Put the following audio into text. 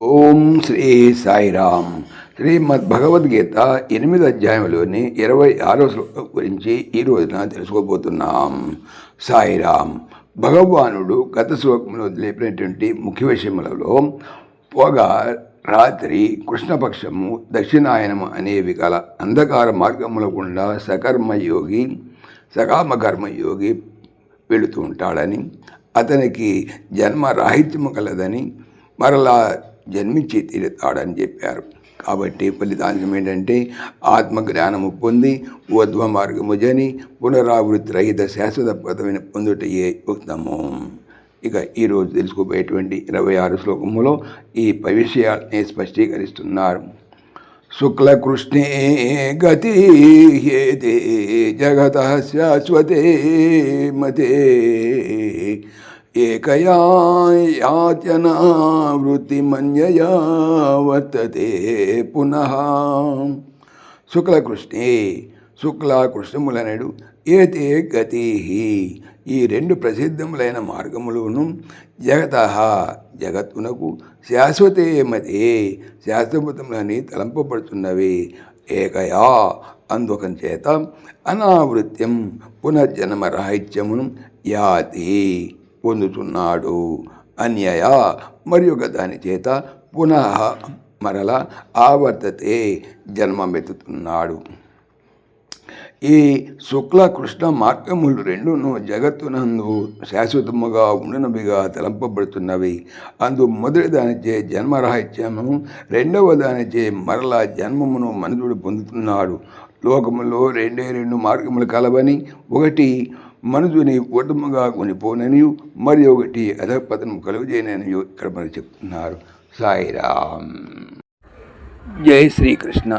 ఓం శ్రీ సాయిరామ్. శ్రీమద్ భగవద్గీత ఎనిమిది అధ్యాయంలోని ఇరవై ఆరో శ్లోకం గురించి ఈ రోజున తెలుసుకోబోతున్నాం. సాయిరామ్ భగవానుడు గత శ్లోకంలో తెలిపినటువంటి ముఖ్య విషయములలో పొగ రాత్రి కృష్ణపక్షము దక్షిణాయనము అనేవి గల అంధకార మార్గముల గుండా సకర్మయోగి సకామకర్మయోగి వెళుతూ ఉంటాడని అతనికి జన్మ రాహిత్యము కలదని మరలా జన్మించి తీరుతాడని చెప్పారు. కాబట్టి ఫలితాంశం ఏంటంటే ఆత్మజ్ఞానము పొంది ఊర్ధ్వ మార్గము జని పునరావృత్తి రహిత శాశ్వత పదవిని పొందుటయే ఉత్తమం. ఇక ఈరోజు తెలుసుకోబోయేటువంటి ఇరవై ఆరు శ్లోకములో ఈ పై విషయాల్ని స్పష్టీకరిస్తున్నారు. శుక్లకృష్ణే గతి హేతే జగత శాశ్వతే మతే ఏకయా యాచనా వృత్తిమన్యయా వర్తతే పునః శుక్లకృష్ణే శుక్ల కృష్ణములనడు ఏతే గతి ఈ రెండు ప్రసిద్ధములైన మార్గములను జగత జగత్తునకు శాశ్వతేమదే శాశ్వతములని తలంపబడుతున్నవి. ఏకయా అందుకం చేత అనావృత్యం పునర్జన్మ రాహిత్యమును యాతి పొందుతున్నాడు. అన్యయ మరి ఒక దాని చేత పునః మరల ఆవర్తతే జన్మమెత్తుతున్నాడు. ఈ శుక్ల కృష్ణ మార్గములు రెండును జగత్తునందు శాశ్వతముగా ఉండినవిగా తలంపబడుతున్నవి. అందు మొదటి దానిచే జన్మరాహిత్యము రెండవ దానిచే మరల జన్మమును మనుషుడు పొందుతున్నాడు. లోకములో రెండే రెండు మార్గములు కలవని ఒకటి మనుషుని ఓటముగా కొనిపోనని మరి ఒకటి అధపతనం కలుగజేయనని ఇక్కడ మరి చెప్తున్నారు. సాయిరామ్. జై శ్రీకృష్ణ.